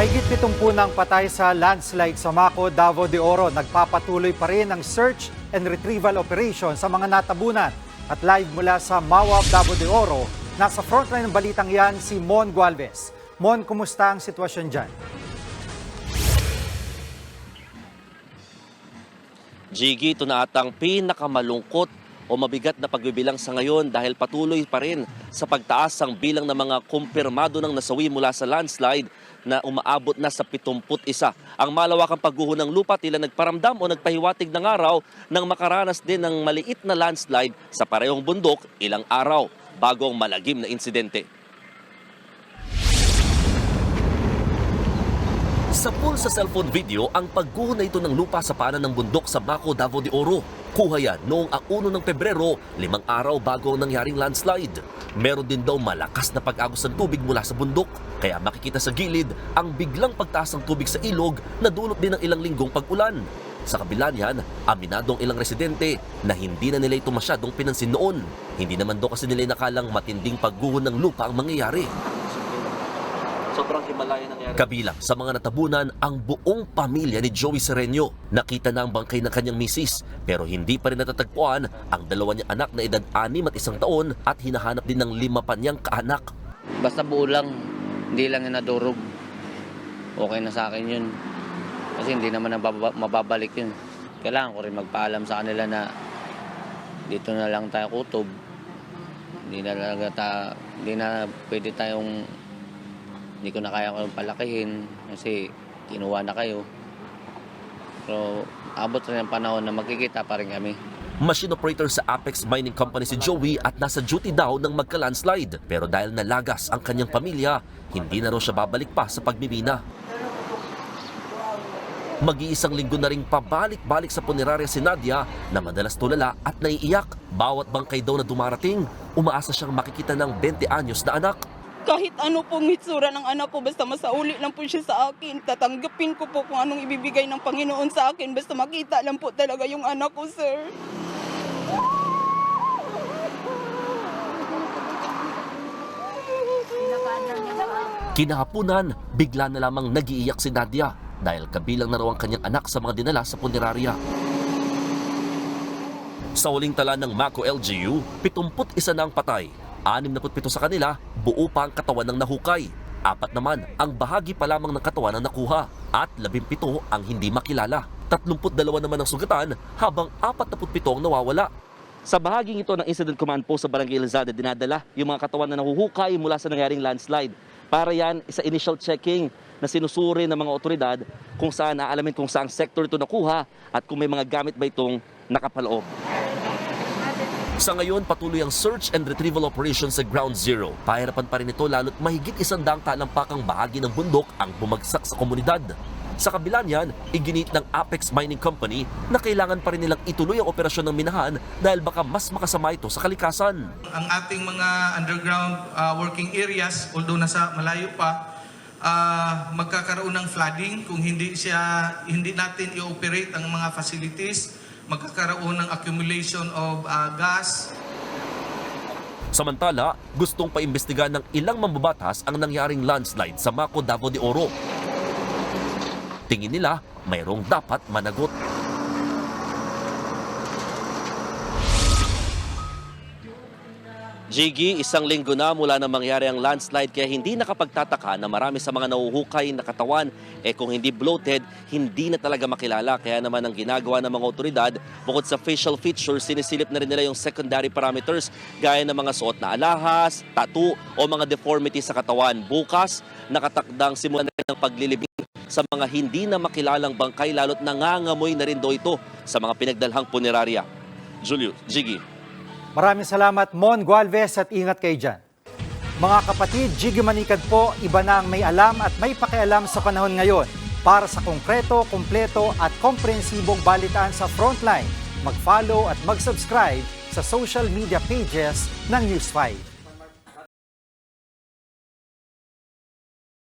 Mahigit pitungpu ng patay sa landslide sa Mako, Davao de Oro. Nagpapatuloy pa rin ang search and retrieval operation sa mga natabunan. At live mula sa Mawab, Davao de Oro, nasa frontline ng balitang yan si Mon Gualvez. Mon, kumusta ang sitwasyon dyan? Jiggy, ito na atang pinakamalungkot o mabigat na pagbibilang sa ngayon dahil patuloy pa rin sa pagtaas ang bilang ng mga kumpirmado ng nasawi mula sa landslide na umaabot na sa 71. Ang malawakang pagguho ng lupa tila nagparamdam o nagpahiwatig ng araw nang makaranas din ng maliit na landslide sa parehong bundok ilang araw bago ang malagim na insidente. Sa pool sa cellphone video, ang pagguho na ito ng lupa sa paanan ng bundok sa Mako, Davao de Oro. Kuha yan noong 1 ng Pebrero, limang araw bago ang nangyaring landslide. Meron din daw malakas na pag-agos ng tubig mula sa bundok, kaya makikita sa gilid ang biglang pagtaas ng tubig sa ilog na dulot din ng ilang linggong pag-ulan. Sa kabila niyan, aminado ang ilang residente na hindi na nila ito masyadong pinansin noon. Hindi naman daw kasi nila nakalang matinding pagguho ng lupa ang mangyayari. Sobrang himalaya nangyari. Kabilang sa mga natabunan ang buong pamilya ni Joey Sereno. Nakita na ang bangkay ng kanyang misis pero hindi pa rin natatagpuan ang dalawa niyang anak na edad 6 at isang taon at hinahanap din ng lima pa niyang kaanak. Basta buo lang, hindi lang yung nadurog. Okay na sa akin yun. Kasi hindi naman mababalik yun. Kailangan ko rin magpaalam sa kanila na dito na lang tayo kutob. Hindi na talaga ta, hindi na pwede tayong hindi ko na kaya kayong palakihin kasi kinuha na kayo. Pero abot rin ang panahon na magkikita pa rin kami. Machine operator sa Apex Mining Company si Joey at nasa duty daw ng magka-landslide. Pero dahil nalagas ang kanyang pamilya, hindi na raw siya babalik pa sa pagmimina. Mag-iisang linggo na ring pabalik-balik sa punerarya si Nadia na madalas tulala at naiiyak. Bawat bangkay daw na dumarating, umaasa siyang makikita ng 20 anyos na anak. Kahit ano pong hitsura ng anak ko, basta masauli lang po siya sa akin. Tatanggapin ko po kung anong ibibigay ng Panginoon sa akin. Basta makita lang po talaga yung anak ko, sir. Kinahapunan, bigla na lamang nagiiyak si Nadia dahil kabilang na raw ang kanyang anak sa mga dinala sa punerarya. Sa huling tala ng Mako LGU, 71 na ang patay. 67 sa kanila, buo pa ang katawan ng nahukay. Apat naman ang bahagi pa lamang ng katawan ang nakuha at 17 ang hindi makilala. 32 naman ang sugatan habang 47 ang nawawala. Sa bahaging ito ng Incident Command Post sa Barangay Lazada, dinadala yung mga katawan na nahuhukay mula sa nangyaring landslide. Para yan sa initial checking na sinusuri ng mga otoridad kung saan aalamin kung saang sector ito nakuha at kung may mga gamit ba itong nakapaloob. Sa ngayon, patuloy ang search and retrieval operation sa Ground Zero. Pahirapan pa rin ito lalo't mahigit isang daang talampakang bahagi ng bundok ang bumagsak sa komunidad. Sa kabila niyan, iginit ng Apex Mining Company na kailangan pa rin nilang ituloy ang operasyon ng minahan dahil baka mas makasama ito sa kalikasan. ang ating mga underground uh, working areas, although nasa malayo pa, uh, magkakaroon ng flooding kung hindi siya hindi natin i-operate ang mga facilities, magkakaroon ng accumulation of uh, gas, Samantala, gustong paimbestigahan ng ilang mambabatas ang nangyaring landslide sa Mako Davao de Oro. Tingin nila, mayroong dapat managot. Jiggy, isang linggo na mula na mangyari ang landslide kaya hindi nakapagtataka na marami sa mga nahuhukay na katawan eh kung hindi bloated, hindi na talaga makilala. Kaya naman ang ginagawa ng mga otoridad, bukod sa facial features, sinisilip na rin nila yung secondary parameters gaya ng mga suot na alahas, tattoo o mga deformity sa katawan. Bukas, nakatakdang simulan na rin ang paglilibing sa mga hindi na makilalang bangkay lalo't nangangamoy na rin daw ito sa mga pinagdalhang punerarya. Julio, Jiggy. Maraming salamat, Mon Gualvez, at ingat kayo dyan. Mga kapatid, Jiggy Manikad po, iba na ang may alam at may pakialam sa panahon ngayon. Para sa konkreto, kumpleto at komprehensibong balitaan sa Frontline, mag-follow at mag-subscribe sa social media pages ng News 5.